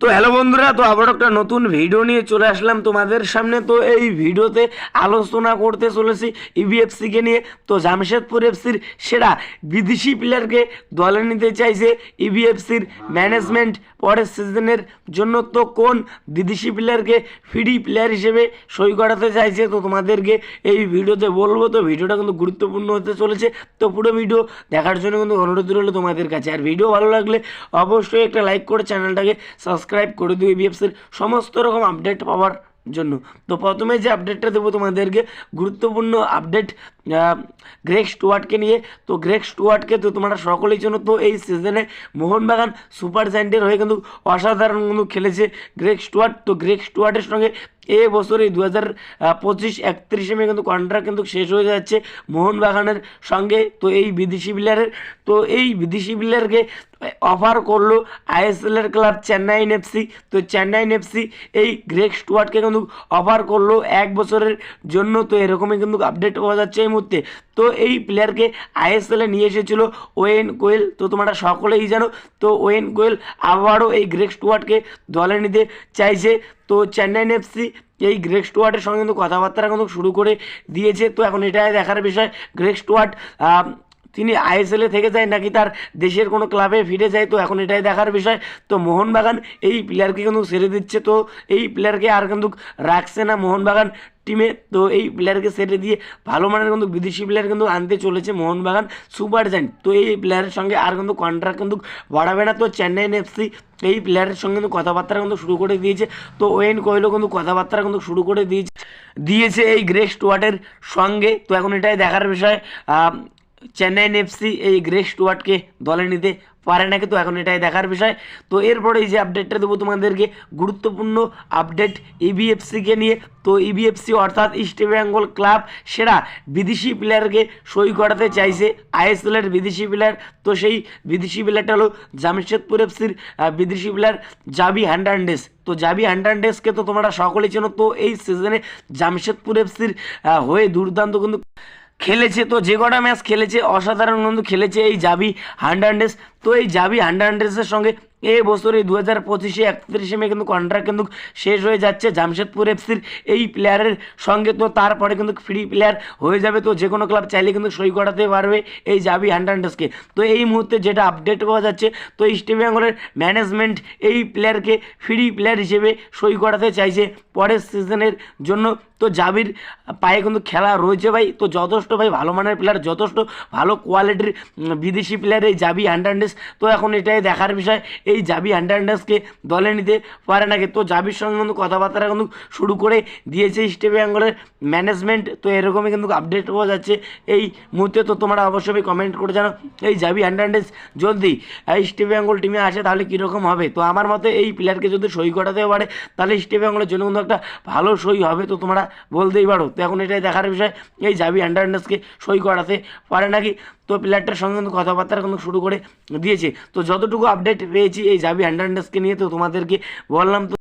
তো হ্যালো বন্ধুরা, তো আবার একটা নতুন ভিডিও নিয়ে চলে আসলাম তোমাদের সামনে। তো এই ভিডিওতে আলোচনা করতে চলেছি ইবিএফসিকে নিয়ে। তো জামশেদপুর এফসির সেরা বিদেশি প্লেয়ারকে দলে নিতে চাইছে ইবিএফসির ম্যানেজমেন্ট পরের সিজনের জন্য। তো কোন বিদেশি প্লেয়ারকে ফ্রি প্লেয়ার হিসেবে সই করাতে চাইছে? তো তোমাদেরকে এই ভিডিওতে বলব। তো ভিডিওটা কিন্তু গুরুত্বপূর্ণ হতে চলেছে। তো পুরো ভিডিও দেখার জন্য কিন্তু অনুরোধ রইল তোমাদের কাছে। আর ভিডিও ভালো লাগলে অবশ্যই একটা লাইক করে চ্যানেলটাকে সাবস্ক্রাইব করে দিও বিএফসির সমস্ত রকম আপডেট পাওয়ার জন্য। তো প্রথমে যে আপডেটটা দেবো তোমাদেরকে, গুরুত্বপূর্ণ আপডেট গ্রেক স্টুয়ার্টকে নিয়ে। তো গ্রেক স্টুয়ার্টকে তো তোমরা সকলের জন্য তো এই সিজনে মোহনবাগান সুপার জায়েন্টের হয়ে কিন্তু অসাধারণ কিন্তু খেলেছে গ্রেক স্টুয়ার্ট তো গ্রেক স্টুয়ার্টের সঙ্গে এ বছর এই দু হাজার পঁচিশ একত্রিশে মে কিন্তু কন্ট্রাক্ট কিন্তু শেষ হয়ে যাচ্ছে মোহনবাগানের সঙ্গে। তো এই বিদেশি প্লেয়ারের তো এই বিদেশি প্লেয়ারকে অফার করল আইএসএলের ক্লাব চেন্নাই এফসি তো চেন্নাই এফসি এই গ্রেক স্টুয়ার্টকে কিন্তু অফার করল এক বছরের জন্য। তো এরকমই কিন্তু আপডেট পাওয়া যাচ্ছে এই মুহূর্তে। তো এই প্লেয়ারকে আইএসএলে নিয়ে এসেছিল ওয়েন গোয়েল তো তোমরা সকলেই জানো তো ওয়েন গোয়েল আবারও এই গ্রেক স্টুয়ার্টকে দলে নিতে চাইছে। তো চেন্নাইন এফসি এই গ্রেক স্টুয়ার্টের সঙ্গে কিন্তু কথাবার্তা কিন্তু শুরু করে দিয়েছে। তো এখন এটাই দেখার বিষয় গ্রেক স্টুয়ার্ট আহ, তিনি আইএসএলে থেকে যায় নাকি তার দেশের কোনো ক্লাবে ফিরে যায়? তো এখন এটাই দেখার বিষয়। তো মোহনবাগান, এই প্লেয়ারকে কিন্তু ছেড়ে দিচ্ছে। তো এই প্লেয়ারকে আর কিন্তু রাখছে না মোহনবাগান টিমে তো এই প্লেয়ারকে ছেড়ে দিয়ে ভালো মানের কিন্তু বিদেশি প্লেয়ার কিন্তু আনতে চলেছে মোহনবাগান সুপার জায়েন্ট। তো এই প্লেয়ারের সঙ্গে আর কিন্তু কন্ট্রাক্ট কিন্তু বাড়াবে না। তো চেন্নাইন এফসি এই প্লেয়ারের সঙ্গে কিন্তু কথাবার্তা কিন্তু শুরু করে দিয়েছে। তো ওয়েন কোয়েলও কিন্তু কথাবার্তা কিন্তু শুরু করে দিয়েছে দিয়েছে এই গ্রেক স্টুয়ার্টের সঙ্গে। তো এখন এটাই দেখার বিষয়। চেন্নাইন এফসি এই গ্রেক স্টুয়ার্টকে দলে নিতে পারে নাকি? তো এখন এটাই দেখার বিষয়। তো এরপরে এই যে আপডেটটা দেবো তোমাদেরকে, গুরুত্বপূর্ণ আপডেট ইবিএফসিকে নিয়ে। তো ইবিএফসি অর্থাৎ ইস্ট বেঙ্গল ক্লাব সেরা বিদেশি প্লেয়ারকে সই করাতে চাইছে আইএসএলের বিদেশি প্লেয়ার তো সেই বিদেশি প্লেয়ারটা হলো জামশেদপুর এফসির বিদেশি প্লেয়ার জাবি হ্যান্ডান্ডেস তো জাবি হ্যান্ডান্ডেসকে তো তোমরা সকলেই চেনো। তো এই সিজনে জামশেদপুর এফসির হয়ে দুর্দান্ত কিন্তু খেলেছে তো, যে কটা ম্যাচ খেলেছে, অসাধারণ কিন্তু খেলেছে এই জাবি হান্ডান্ডেস তো এই জাবি হান্ডান্ডেসের সঙ্গে এই বছর দু হাজার পঁচিশে একত্রিশে মে কিন্তু কন্ট্রাক্ট কিন্তু শেষ হয়ে যাচ্ছে। জামশেদপুর এফসির এই প্লেয়ারের সঙ্গে তো তারপরে কিন্তু ফ্রি প্লেয়ার হয়ে যাবে। তো যে কোনো ক্লাব চাইলে কিন্তু সই করাতে পারবে এই জাবি হান্ডান্ডেসকে তো এই মুহূর্তে যেটা আপডেট পাওয়া যাচ্ছে, তো ইস্ট বেঙ্গলের ম্যানেজমেন্ট এই প্লেয়ারকে ফ্রি প্লেয়ার হিসেবে সই করাতে চাইছে পরের সিজনের জন্য। তো জাবির পায়ে কিন্তু খেলা রয়েছে ভাই। তো যথেষ্ট ভাই, ভালো মানের প্লেয়ার যথেষ্ট ভালো কোয়ালিটির বিদেশি প্লেয়ার এই জাবি হান্ডান্ডেস তো এখন এটাই দেখার বিষয়। এই জাবি হান্ডান্ডেসকে দলে নিতে পারে নাকি? তো জাবির সঙ্গে কিন্তু কথাবার্তা কিন্তু শুরু করে দিয়েছে ইস্ট বেঙ্গলের ম্যানেজমেন্ট তো এরকমই কিন্তু আপডেট পাওয়া যাচ্ছে এই মুহূর্তে। তো তোমরা অবশ্যই কমেন্ট করে জানো এই জাবি হান্ডান্ডেস যদি আহ, ইস্ট বেঙ্গল টিমে আসে তাহলে কীরকম হবে? তো আমার মতে এই প্লেয়ারকে যদি সই করাতে পারে তাহলে ইস্ট বেঙ্গলের জন্য কিন্তু একটা ভালো সই হবে। তো তোমরা বলতেই পারো। তো এখন এটাই দেখার বিষয় এই জাবি হান্ডান্ডেসকে সই করাতে পারে নাকি? তো প্লেয়ারটার সঙ্গে কিন্তু কথাবার্তা কিন্তু শুরু করে দিয়েছে। তো যতটুকু আপডেট পেয়েছি এই জাবি হ্যান্ডারডাসকে নিয়ে তো তোমাদেরকে বললাম তো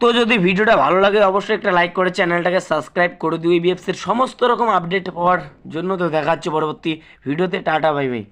তো যদি ভিডিওটা ভালো লাগে অবশ্যই একটা লাইক করে চ্যানেলটাকে সাবস্ক্রাইব করে দিও। বিএফসির সমস্ত রকম আপডেট পাওয়ার জন্য তো দেখা হচ্ছে পরবর্তী ভিডিওতে। Tata bye bye